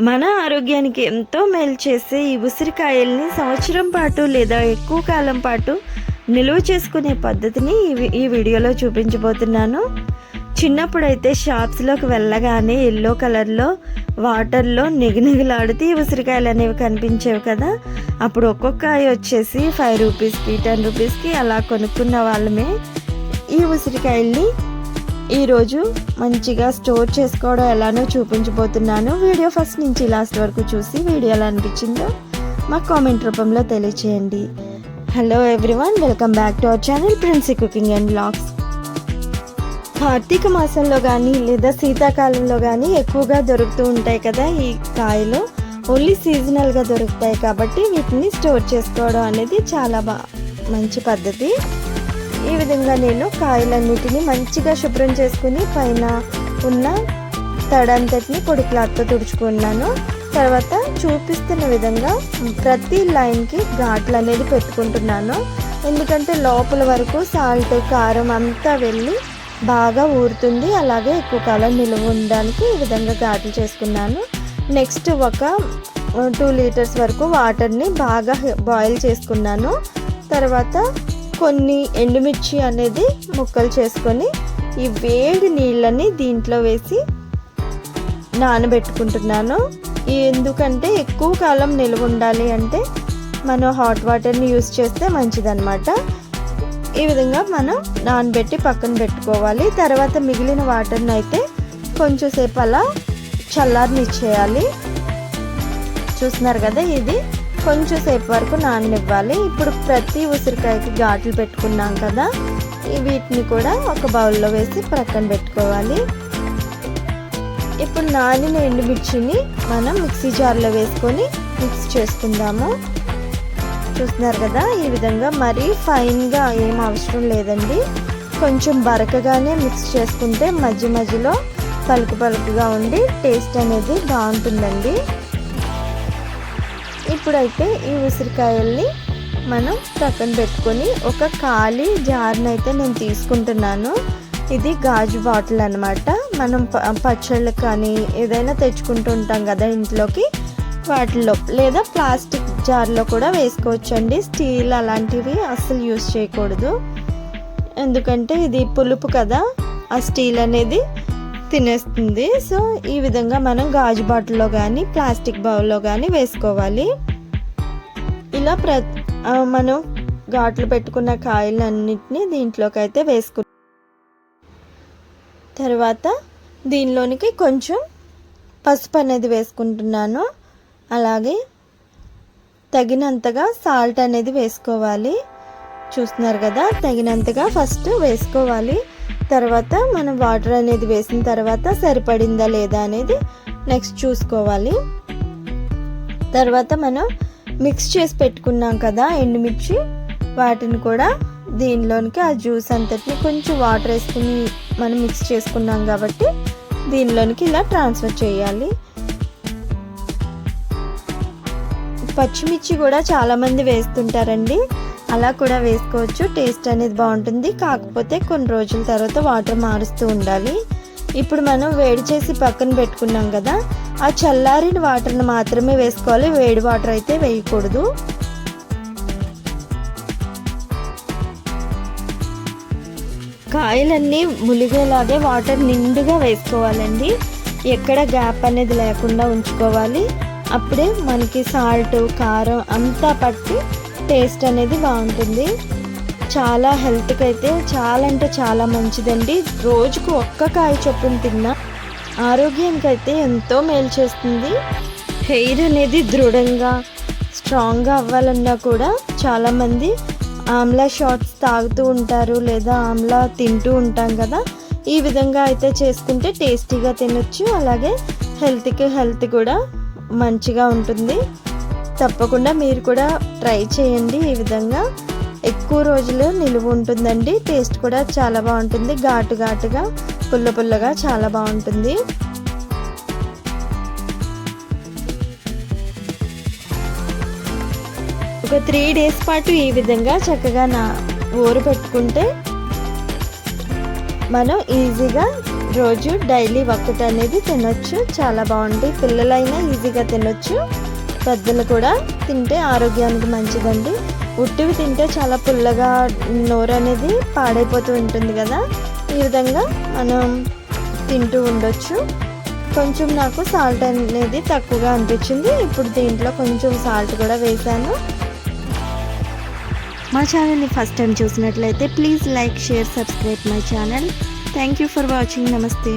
మన ఆరోగ్యానికి ఎంతో మేలు చేసే ఈ ఉసిరికాయల్ని సంవత్సరం పాటు లేదా ఎక్కువ కాలం పాటు నిలువ చేసుకునే పద్ధతిని ఈ వీడియోలో చూపించబోతున్నాను. చిన్నప్పుడైతే షాప్స్లోకి వెళ్ళగానే ఎల్లో కలర్లో వాటర్లో నిగనిగలాడుతూ ఈ ఉసిరికాయలు అనేవి కనిపించేవి కదా. అప్పుడు ఒక్కొక్క కాయ వచ్చేసి ఫైవ్ రూపీస్కి టెన్ రూపీస్కి అలా కొనుక్కున్న వాళ్ళమే ఈ ఉసిరికాయల్ని ఈరోజు మంచిగా స్టోర్ చేసుకోవడం ఎలానో చూపించబోతున్నాను. వీడియో ఫస్ట్ నుంచి లాస్ట్ వరకు చూసి వీడియో ఎలా అనిపించిందో మా కామెంట్ రూపంలో తెలియచేయండి. Hello everyone welcome back to our channel Princy cooking and blogs Karthika మాసంలో కానీ లేదా శీతాకాలంలో కానీ ఎక్కువగా దొరుకుతూ ఉంటాయి కదా ఈ కాయలు. ఓన్లీ సీజనల్గా దొరుకుతాయి కాబట్టి వీటిని స్టోర్ చేసుకోవడం అనేది చాలా బా మంచి పద్ధతి. ఈ విధంగా నేను కాయలన్నిటిని మంచిగా శుభ్రం చేసుకుని పైన ఉన్న తడంతటిని పొడి క్లాత్తో తుడుచుకున్నాను. తర్వాత చూపిస్తున్న విధంగా ప్రతి లైన్కి ఘాట్లు అనేది పెట్టుకుంటున్నాను. ఎందుకంటే లోపల వరకు సాల్ట్ కారం అంతా వెళ్ళి బాగా ఊరుతుంది. అలాగే ఎక్కువ కాలం నిలువ ఉండడానికి ఈ విధంగా ఘాట్లు చేసుకున్నాను. నెక్స్ట్ ఒక టూ లీటర్స్ వరకు వాటర్ని బాగా బాయిల్ చేసుకున్నాను. తర్వాత కొన్ని ఎండుమిర్చి అనేది ముక్కలు చేసుకొని ఈ వేడి నీళ్ళని దీంట్లో వేసి నానబెట్టుకుంటున్నాను. ఎందుకంటే ఎక్కువ కాలం నిల్వ ఉండాలి అంటే మనం హాట్ వాటర్ని యూస్ చేస్తే మంచిదన్నమాట. ఈ విధంగా మనం నానబెట్టి పక్కన పెట్టుకోవాలి. తర్వాత మిగిలిన వాటర్ని అయితే కొంచెం సేపు అలా చల్లారనిచ్చేయాలి. చూస్తున్నారు కదా ఇది? కొంచెం సేపు వరకు నాననివ్వాలి. ఇప్పుడు ప్రతి ఉసిరికాయకి ఘాట్లు పెట్టుకున్నాం కదా వీటిని కూడా ఒక బౌల్లో వేసి ప్రక్కన పెట్టుకోవాలి. ఇప్పుడు నానిన ఎండుమిర్చిని మనం మిక్సీ జార్లో వేసుకొని మిక్స్ చేసుకుందాము. చూస్తున్నారు కదా ఈ విధంగా మరీ ఫైన్గా ఏం అవసరం లేదండి. కొంచెం బరకగానే మిక్స్ చేసుకుంటే మధ్య మధ్యలో పలుకు పలుకుగా ఉండి టేస్ట్ అనేది బాగుంటుందండి. ఇప్పుడైతే ఈ ఉసిరికాయల్ని మనం పక్కన పెట్టుకొని ఒక ఖాళీ జార్ని అయితే నేను తీసుకుంటున్నాను. ఇది గాజు బాటిల్ అనమాట మనం ప- పచ్చళ్ళు కానీ ఏదైనా తెచ్చుకుంటూ ఉంటాం కదా ఇంట్లోకి వాటిల్లో లేదా ప్లాస్టిక్ జార్లో కూడా వేసుకోవచ్చండి. స్టీల్ అలాంటివి అస్సలు యూస్ చేయకూడదు. ఎందుకంటే ఇది పులుపు కదా ఆ స్టీల్ అనేది తినేస్తుంది. సో ఈ విధంగా మనం గాజు బాటిల్లో కానీ ప్లాస్టిక్ బౌల్లో కానీ వేసుకోవాలి. ఇలా ప్ర మనం ఘాట్లు పెట్టుకున్న కాయలన్నింటినీ దీంట్లోకి అయితే వేసుకు తర్వాత దీనిలోనికి కొంచెం పసుపు అనేది వేసుకుంటున్నాను. అలాగే తగినంతగా సాల్ట్ అనేది వేసుకోవాలి. చూస్తున్నారు కదా తగినంతగా ఫస్ట్ వేసుకోవాలి. తర్వాత మనం వాటర్ అనేది వేసిన తర్వాత సరిపడిందా లేదా అనేది నెక్స్ట్ చూసుకోవాలి. తర్వాత మనం మిక్స్ చేసి పెట్టుకున్నాం కదా ఎండుమిర్చి వాటిని కూడా దీనిలోనికి ఆ జ్యూస్ అంతటిని కొంచెం వాటర్ వేసుకుని మనం మిక్స్ చేసుకున్నాం కాబట్టి దీనిలోనికి ఇలా ట్రాన్స్ఫర్ చేయాలి. పచ్చిమిర్చి కూడా చాలామంది వేస్తుంటారండి. అలా కూడా వేసుకోవచ్చు. టేస్ట్ అనేది బాగుంటుంది. కాకపోతే కొన్ని రోజుల తర్వాత వాటర్ మారుస్తూ ఉండాలి. ఇప్పుడు మనం వేడి చేసి పక్కన పెట్టుకున్నాం కదా ఆ చల్లారిన వాటర్ని మాత్రమే వేసుకోవాలి. వేడి వాటర్ అయితే వేయకూడదు. కాయలన్నీ ములిగేలాగే వాటర్ నిండుగా వేసుకోవాలండి. ఎక్కడ గ్యాప్ అనేది లేకుండా ఉంచుకోవాలి. అప్పుడే మనకి సాల్ట్ కారం అంతా పట్టి టేస్ట్ అనేది బాగుంటుంది. చాలా హెల్త్కి అయితే చాలా అంటే చాలా మంచిదండి. రోజుకు ఒక్క కాయ చొప్పున తిన్నా ఆరోగ్యానికి అయితే ఎంతో మేలు చేస్తుంది. హెయిర్ అనేది దృఢంగా స్ట్రాంగ్గా అవ్వాలన్నా కూడా చాలామంది ఆమ్లా షార్ట్స్ తాగుతూ ఉంటారు లేదా ఆమ్లా తింటూ ఉంటాం కదా. ఈ విధంగా అయితే చేసుకుంటే టేస్టీగా తినొచ్చు. అలాగే హెల్త్కి హెల్త్ కూడా మంచిగా ఉంటుంది. తప్పకుండా మీరు కూడా ట్రై చేయండి ఈ విధంగా. ఎక్కువ రోజులు నిలువ ఉంటుందండి. టేస్ట్ కూడా చాలా బాగుంటుంది. ఘాటు ఘాటుగా పుల్ల పుల్లగా చాలా బాగుంటుంది. ఒక త్రీ డేస్ పాటు ఈ విధంగా చక్కగా నా ఊరు పెట్టుకుంటే మనం ఈజీగా రోజు డైలీ ఒక్కటి అనేది తినొచ్చు. చాలా బాగుంటుంది పిల్లలైనా ఈజీగా తినొచ్చు. పెద్దలు కూడా తింటే ఆరోగ్యానికి మంచిదండి. ఉట్టివి తింటే చాలా పుల్లగా నోరు అనేది పాడైపోతూ ఉంటుంది కదా. ఈ విధంగా మనం తింటూ ఉండొచ్చు. కొంచెం నాకు సాల్ట్ అనేది తక్కువగా అనిపించింది. ఇప్పుడు దీంట్లో కొంచెం సాల్ట్ కూడా వేసాను మా ఛానల్ని ఫస్ట్ టైం చూసినట్లయితే please like share subscribe my channel thank you for watching నమస్తే